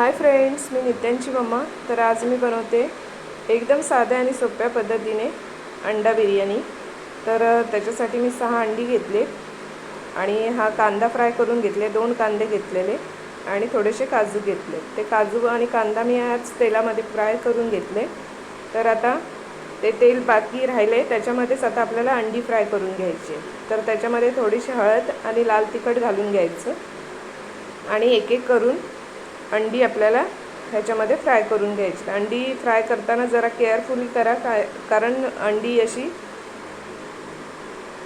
Hi friends मी नित्यांची mamma. तर आज मी बनवते एकदम साध्या आणि सोप्या पद्धतीने अंडा बिर्याणी. तर त्याच्यासाठी मी सहा अंडी घेतले आणि हा कांदा फ्राय करून घेतले दोन कांदे घेतलेले आणि थोडेसे काजू घेतले. ते काजू आणि कांदा मी आज तेलामध्ये फ्राय करून घेतले. तर आता ते तेल बाकी राहिले त्याच्यामध्येच आता आपल्याला अंडी फ्राय करून घ्यायची तर त्याच्यामध्ये थोडीशी हळद आणि लाल तिखट घालून घ्यायचं आणि एक एक करून अंडी आपल्याला ह्याच्यामध्ये फ्राय करून घ्यायची. अंडी फ्राय करताना जरा केअरफुली करा काय कारण अंडी अशी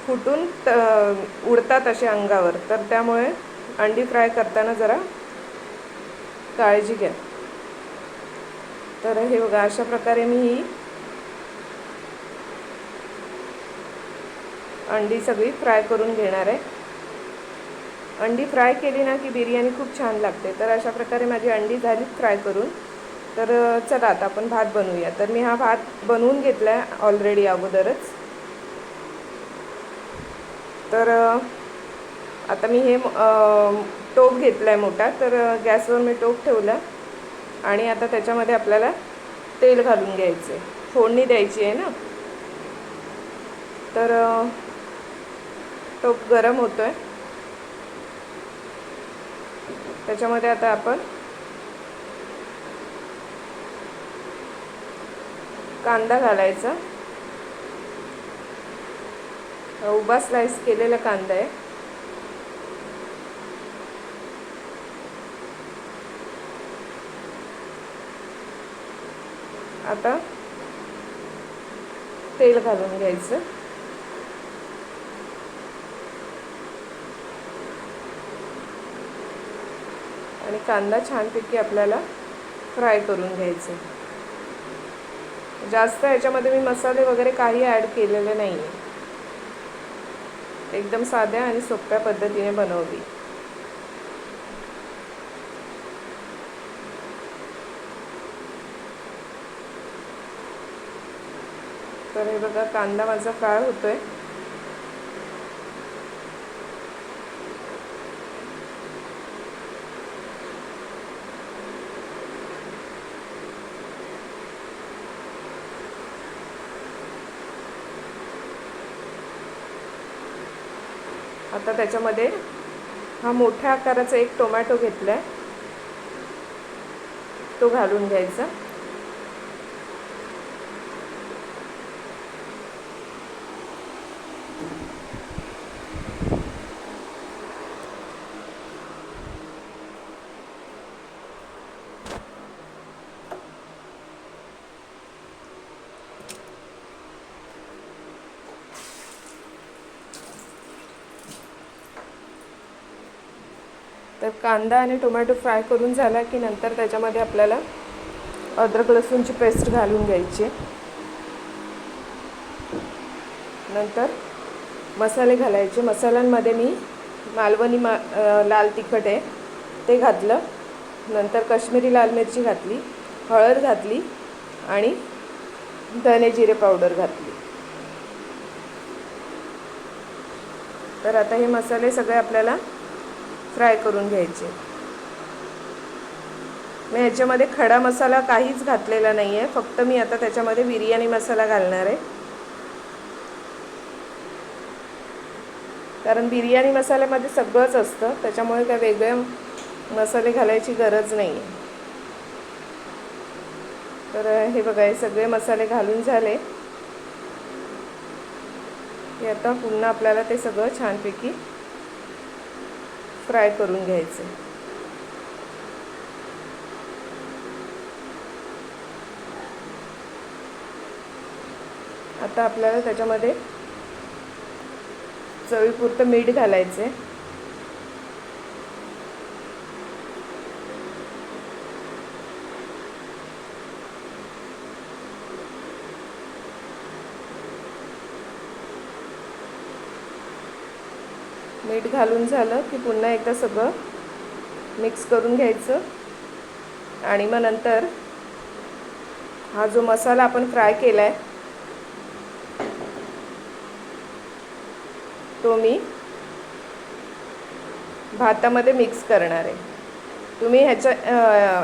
फुटून त- उडतात असे अंगावर. तर त्यामुळे अंडी फ्राय करताना जरा काळजी घ्या. तर हे बघा अशा प्रकारे मी ही अंडी सगळी फ्राय करून घेणार आहे. अंडी फ्राय केली ना की बिर्याणी खूप छान लागते. तर अशा प्रकारे माझी अंडी झाली फ्राय करून. तर चला आता आपण भात बनवूया. तर मी हा भात बनवून घेतला आहे ऑलरेडी अगोदरच. तर आता मी हे टोप घेतला आहे मोठा. तर गॅसवर मी टोप ठेवला. आणि आता त्याच्यामध्ये आपल्याला तेल घालून घ्यायचं आहे फोडणी द्यायची आहे ना? तर टोप गरम होतो आहे त्याच्यामध्ये आता आपण कांदा घालायचा. उभा स्लाइस केलेला कांदा आहे. आता तेल घालून घ्यायचं. आणि कांदा छानपैकी आपल्याला फ्राय करून घ्यायचे. जास्त याच्यामध्ये मी मसाले वगैरे काही ॲड केलेले नाही आहे एकदम साध्या आणि सोप्या पद्धतीने बनवली. तर हे बघा कांदा माझा फ्राय होतोय. आता त्याच्यामध्ये हा मोठ्या आकाराचा एक टोमॅटो घेतला आहे तो घालून घ्यायचा. तर कांदा आणि टोमॅटो फ्राय करून झाला की नंतर त्याच्यामध्ये आपल्याला अद्रक लसूणची पेस्ट घालून घ्यायची. नंतर मसाले घालायचे. मसाल्यांमध्ये मी मालवणी मा लाल तिखट आहे ते घातलं. नंतर काश्मीरी लाल मिरची घातली हळद घातली आणि धने जिरे पावडर घातली. तर आता हे मसाले सगळे आपल्याला फ्राय करून घ्यायचे. मी ह्याच्यामध्ये खडा मसाला काहीच घातलेला नाही आहे फक्त मी आता त्याच्यामध्ये बिर्याणी मसाला घालणार आहे. कारण बिर्याणी मसाल्यामध्ये सगळंच असतं. त्याच्यामुळे काय वेगळे मसाले घालायची गरज नाही आहे तर हे बघा हे सगळे मसाले घालून झाले. की आता पुन्हा आपल्याला ते सगळं छानपैकी फ्राय करून घ्यायचं. आता आपल्याला त्याच्यामध्ये चवीपुरतं मीठ घालायचं मीठ घालून झालं की पुन्हा एकदा सगळं मिक्स करून घ्यायचं. आणि मग नंतर हा जो मसाला आपण फ्राय केला आहे तो मी भातामध्ये मिक्स करणार आहे. तुम्ही ह्याच्या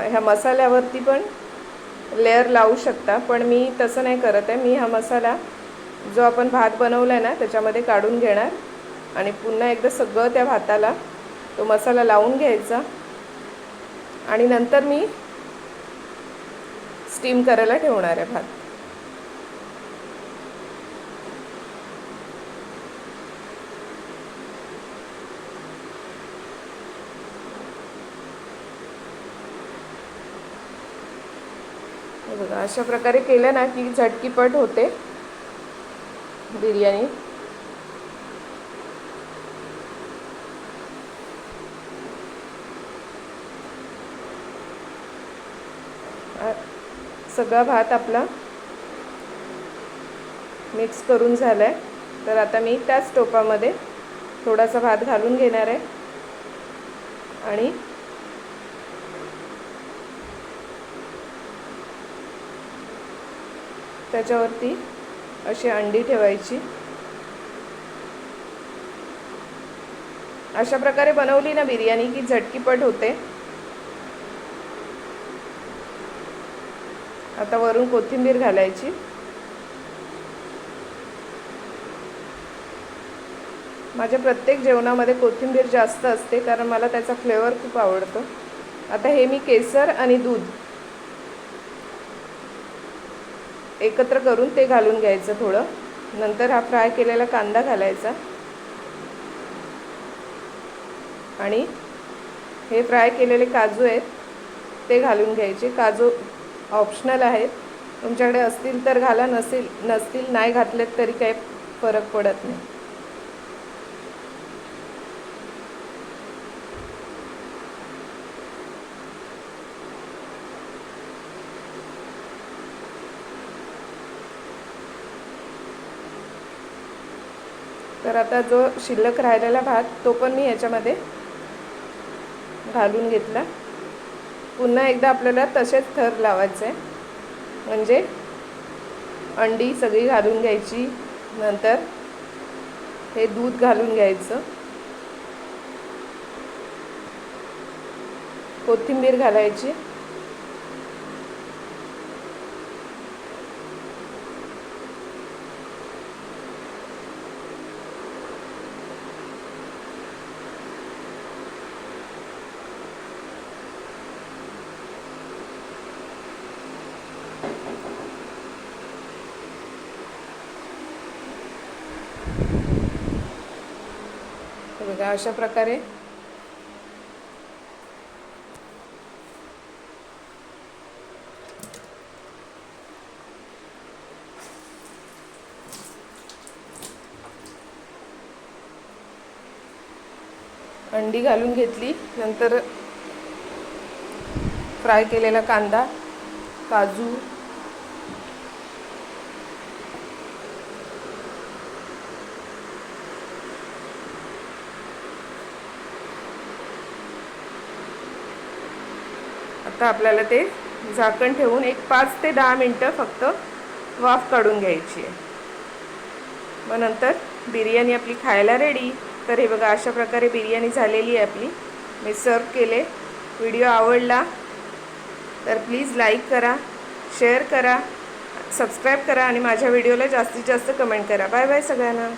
ह्या मसाल्यावरती पण लेअर लावू शकता पण मी तसं नाही करत आहे. मी हा मसाला जो आपण भात बनवला आहे ना त्याच्यामध्ये काढून घेणार. आणि पुन्हा एकदा सगळं त्या भाताला तो मसाला लावून घ्यायचा. आणि नंतर मी स्टीम करायला ठेवणार आहे भात. बघा अशा प्रकारे केलं ना की झटकीपट होते बिर्याणी. सगळा भात आपला मिक्स करून झाला आहे तर आता मी त्याच टोपामध्ये थोडासा भात घालून घेणार आहे. आणि त्याच्यावरती अशी अंडी ठेवायची. अशा प्रकारे बनवली ना बिर्याणी की झटकीपट होते. आता वरून कोथिंबीर घालायची. माझ्या प्रत्येक जेवणामध्ये कोथिंबीर जास्त असते कारण मला त्याचा फ्लेवर खूप आवडतो. आता हे मी केसर आणि दूध एकत्र करून ते घालून घ्यायचं थोडं. नंतर हा फ्राय केलेला कांदा घालायचा. आणि हे फ्राय केलेले काजू आहेत ते घालून घ्यायचे. काजू ऑप्शनल आहेत. तुमच्याकडे असतील तर घाला नसेल नसतील नाही घातलेत तरी काही फरक पडत नाही. तर आता जो शिल्लक राहिलेला भात तो पण मी याच्यामध्ये घालून घेतला. पुन्हा एकदा आपल्याला तसेच थर लावायचे. आहे म्हणजे अंडी सगळी घालून घ्यायची. नंतर हे दूध घालून घ्यायचं. कोथिंबीर घालायची. बघा अशा प्रकारे. अंडी घालून घेतली नंतर फ्राय केलेला कांदा काजू आता आपल्याला ते झाकण ठेवून एक पाच ते दहा मिनटं फक्त वाफ काढून घ्यायची आहे. मग नंतर बिर्याणी आपली खायला रेडी तर हे बघा अशा प्रकारे बिर्याणी झालेली आहे आपली. मी सर्व केले. व्हिडिओ आवडला तर प्लीज लाईक करा शेअर करा सबस्क्राईब करा आणि माझ्या व्हिडिओला जास्तीत जास्त कमेंट करा. बाय बाय सगळ्यांना.